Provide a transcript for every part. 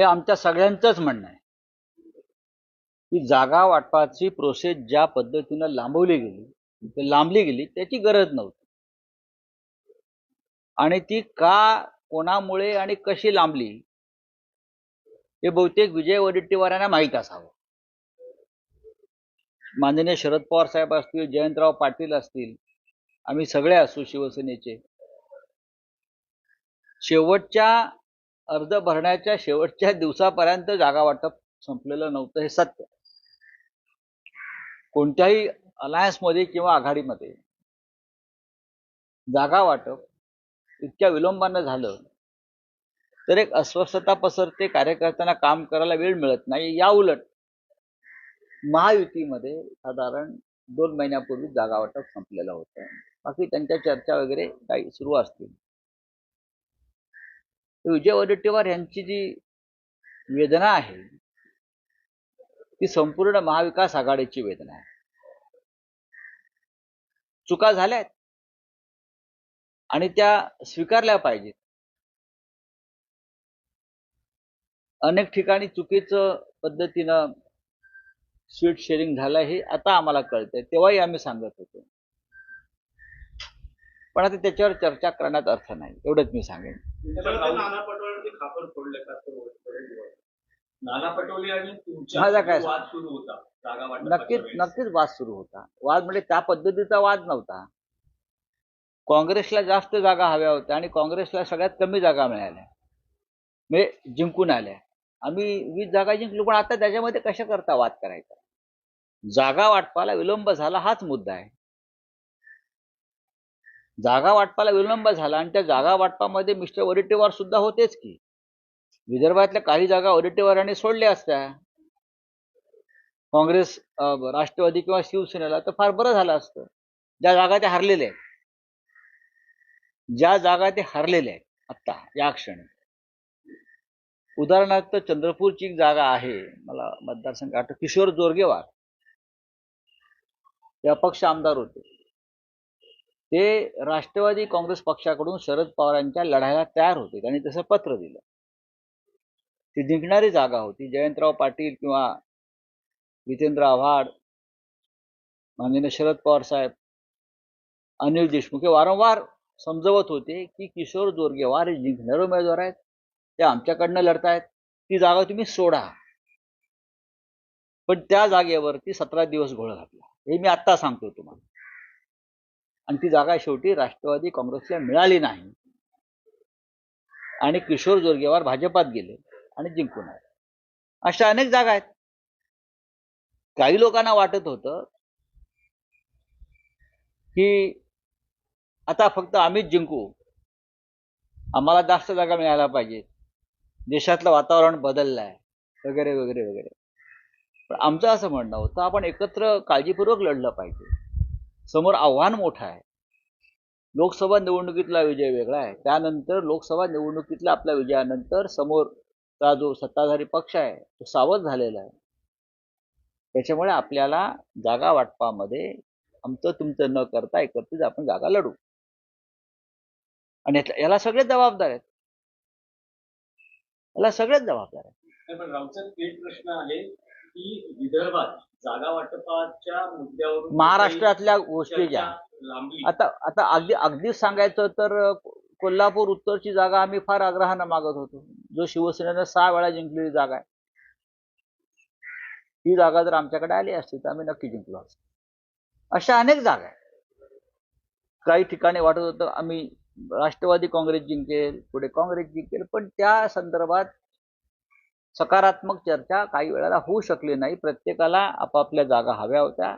हे आमच्या सगळ्यांचंच म्हणणं आहे. की जागा वाटपाची प्रोसेस ज्या पद्धतीनं लांबवली गेली लांबली गेली त्याची गरज नव्हती. आणि ती का कोणामुळे आणि कशी लांबली हे बहुतेक विजय वडेट्टीवारांना माहीत असावं. माननीय शरद पवार साहेब असतील जयंतराव पाटील असतील आम्ही सगळे असू शिवसेनेचे. शेवटच्या अर्ज भरण्याच्या शेवटच्या दिवसापर्यंत जागा वाटप संपलेलं नव्हतं हे सत्य. कोणत्याही अलायन्समध्ये किंवा आघाडीमध्ये जागा वाटप इतक्या विलंबानं झालं तर एक अस्वस्थता पसरते कार्यकर्त्यांना काम करायला वेळ मिळत नाही. या उलट महायुतीमध्ये साधारण दोन महिन्यापूर्वी जागा वाटप संपलेलं होतं. बाकी त्यांच्या चर्चा वगैरे काही सुरू असतील. विजय वडेट्टीवार यांची जी वेदना आहे ती संपूर्ण महाविकास आघाडीची वेदना आहे. चुका झाल्यात आणि त्या स्वीकारल्या पाहिजेत. अनेक ठिकाणी चुकीचं पद्धतीनं स्वीट शेअरिंग झालं हे आता आम्हाला कळतंय. तेव्हाही आम्ही सांगत होतो. पण आता त्याच्यावर चर्चा करण्यात अर्थ नाही. एवढंच मी सांगेन. नाना पटोलेंचे खापर फोडले का तो नाना पटोले आणि तुमच्या काय? वाद सुरू होता. जागा नक्कीच. नक्कीच वाद सुरू होता. वाद म्हणजे त्या पद्धतीचा वाद नव्हता. काँग्रेसला जास्त जागा हव्या होत्या आणि काँग्रेसला सगळ्यात कमी जागा मिळाल्या. म्हणजे जिंकून आल्या. आम्ही वीस जागा जिंकलो पण आता त्याच्यामध्ये कशा करता वाद करायचा? जागा वाटपाला विलंब झाला हाच मुद्दा आहे. जागा वाटपाला विलंब झाला आणि त्या जागा वाटपामध्ये मिस्टर वडेट्टीवार सुद्धा होतेच की. विदर्भातल्या काही जागा वडेट्टीवारांनी सोडल्या असत्या. काँग्रेस राष्ट्रवादी किंवा शिवसेनेला तर फार बरं झालं असतं. ज्या जागा ते हरलेले आहेत. ज्या जागा ते हरलेले आहेत आत्ता या क्षणी. उदाहरणार्थ चंद्रपूरची एक जागा आहे मला मतदारसंघ आठ किशोर जोरगेवार. ते अपक्ष आमदार होते. ते राष्ट्रवादी काँग्रेस पक्षाकडून शरद पवारांच्या लढायला तयार होते. त्यांनी तसं पत्र दिलं. ती जिंकणारी जागा होती. जयंतराव पाटील किंवा जितेंद्र आव्हाड माननीय शरद पवार साहेब अनिल देशमुख हे वारंवार समजवत होते की किशोर जोरगेवार हे जिंकणारे उमेदवार आहेत. ते आमच्याकडनं लढतायत. ती जागा तुम्ही सोडा. पण त्या जागेवरती सतरा दिवस घोळ घातला. हे मी आत्ता सांगतो तुम्हाला. आणि ती जागा शेवटी राष्ट्रवादी काँग्रेसला मिळाली नाही. आणि किशोर जोरगेवार भाजपात गेले आणि जिंकून आले. अशा अनेक जागा आहेत. काही लोकांना वाटत होतं की आता फक्त आम्हीच जिंकू. आम्हाला जास्त जागा मिळायला पाहिजे. देशातलं वातावरण बदललं आहे वगैरे वगैरे वगैरे. पण आमचं असं म्हणणं होतं आपण एकत्र काळजीपूर्वक लढलं पाहिजे. समोर आव्हान मोठं आहे. लोकसभा निवडणुकीतला विजय वेगळा आहे. त्यानंतर लोकसभा निवडणुकीतला आपल्या विजयानंतर समोरचा जो सत्ताधारी पक्ष आहे तो सावध झालेला आहे. त्याच्यामुळे आपल्याला जागा वाटपामध्ये आमचं तुमचं न करता एकत्रित आपण जागा लढू. आणि याला सगळेच जबाबदार आहेत. याला सगळेच जबाबदार आहेत. पण एक प्रश्न आहे. की विदर्भात जागा वाटपाच्या मुद्द्यावरून महाराष्ट्रातल्या गोष्टी ज्या लांबली. आता आता अगदी अगदीच सांगायचं तर कोल्हापूर उत्तरची जागा आम्ही फार आग्रहानं मागत होतो. जो शिवसेनेनं सहा वेळा जिंकलेली जागा आहे. ही जागा जर आमच्याकडे आली असती तर आम्ही नक्की जिंकलो असतो. अशा अनेक जागा आहेत. काही ठिकाणी वाटत होतं आम्ही राष्ट्रवादी काँग्रेस जिंकेल पुढे काँग्रेस जिंकेल पण त्या संदर्भात सकारात्मक चर्चा काही वेळेला होऊ शकली नाही. प्रत्येकाला आपापल्या जागा हव्या होत्या.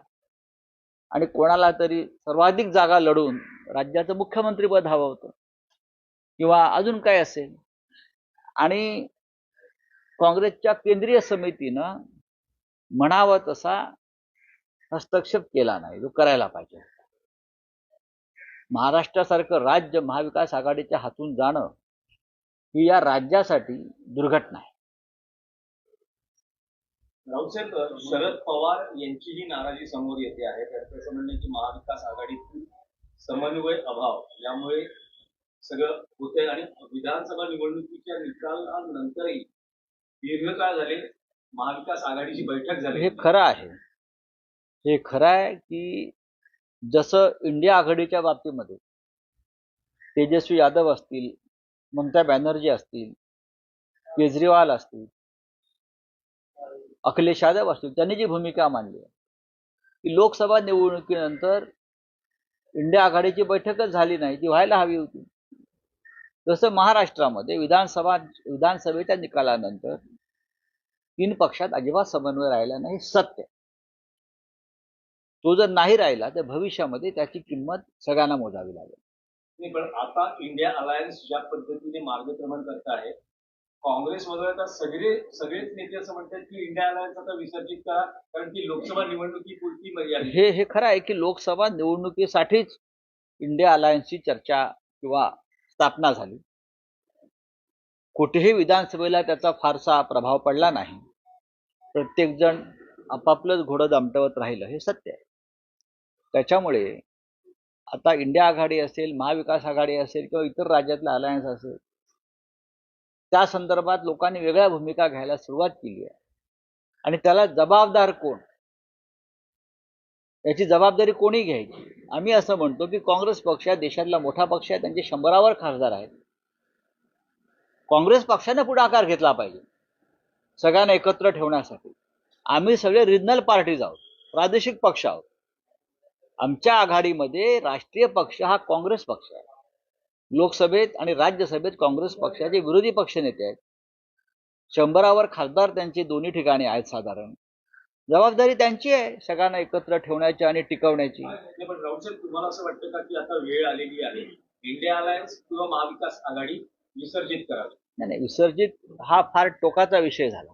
आणि कोणाला तरी सर्वाधिक जागा लढून राज्याचं मुख्यमंत्रीपद हवं होतं. किंवा अजून काय असेल? आणि काँग्रेसच्या केंद्रीय समितीनं म्हणावं तसा हस्तक्षेप केला नाही. जो करायला पाहिजे महाराष्ट्रासारखं राज्य महाविकास आघाडीच्या हातून जाणं ही या राज्यासाठी दुर्घटना आहे. रावसाहेब शरद पवार यांचीही नाराजी समोर येते आहे. त्यात असं म्हणणं की महाविकास आघाडीतील समन्वय अभाव यामुळे सगळं होतंय आणि विधानसभा निवडणुकीच्या निकालानंतरही दीर्घकाळ झाले महाविकास आघाडीची बैठक झाली. हे खरं आहे. हे खरं आहे की जसं इंडिया आघाडीच्या बाबतीमध्ये तेजस्वी यादव असतील ममता बॅनर्जी असतील केजरीवाल असतील अखिलेश यादव असतील त्यांनी जी भूमिका मांडली आहे. की लोकसभा निवडणुकीनंतर इंडिया आघाडीची बैठकच झाली नाही ती व्हायला हवी होती. जसं महाराष्ट्रामध्ये विधानसभा विधानसभेच्या निकालानंतर तीन पक्षात अजिबात समन्वय राहिला नाही सत्य तो जर नाही राहिला तर भविष्यामध्ये त्याची किंमत सगळ्यांना मोजावी लागेल. पण आता इंडिया अलायन्स ज्या पद्धतीने मार्गक्रमण करत आहे काँग्रेस वगळता सगळे सगळेच नेते असं म्हणतात की इंडिया अलायन्स आता विसर्जित करा कारण की लोकसभा निवडणुकीपुरती मर्यादा हे हे खरं आहे की लोकसभा निवडणुकीसाठीच इंडिया अलायन्सची चर्चा किंवा स्थापना झाली. कुठेही विधानसभेला त्याचा फारसा प्रभाव पडला नाही. प्रत्येकजण आपापलंच घोडं दामटवत राहिलं हे सत्य आहे. त्याच्यामुळे आता इंडिया आघाडी असेल महाविकास आघाडी असेल किंवा इतर राज्यातलं अलायन्स असेल त्या संदर्भात लोकांनी वेगळ्या भूमिका घ्यायला सुरुवात केली आहे. आणि त्याला जबाबदार कोण? याची जबाबदारी कोणी घ्यायची? आम्ही असं म्हणतो की काँग्रेस पक्ष हा देशातला मोठा पक्ष आहे त्यांचे शंभरावर खासदार आहेत. काँग्रेस पक्षाने पुढाकार घेतला पाहिजे सगळ्यांना एकत्र ठेवण्यासाठी. आम्ही सगळे रिजनल पार्टीज आहोत प्रादेशिक पक्ष आहोत. आमच्या आघाडीमध्ये राष्ट्रीय पक्ष हा काँग्रेस पक्ष आहे. लोकसभेत आणि राज्यसभेत काँग्रेस पक्षाचे विरोधी पक्षनेते आहेत. शंभरावर खासदार त्यांचे दोन्ही ठिकाणी आहेत साधारण. जबाबदारी त्यांची आहे सगळ्यांना एकत्र ठेवण्याची आणि टिकवण्याची. तुम्हाला असं वाटतं का की आता वेळ आलेली आहे? इंडिया अलायन्स किंवा महाविकास आघाडी विसर्जित करावी? नाही नाही विसर्जित हा फार टोकाचा विषय झाला.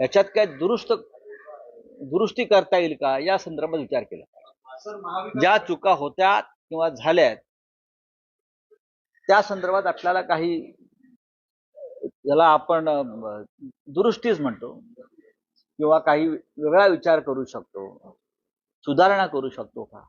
याच्यात काय दुरुस्त दुरुस्ती करता येईल का? या संदर्भात विचार केला ज्या चुका होत्या किंवा झाल्यात त्या संदर्भात आपल्याला काही ज्याला आपण दुरुस्तीच म्हणतो. किंवा काही वेगळा विचार करू शकतो. सुधारणा करू शकतो का?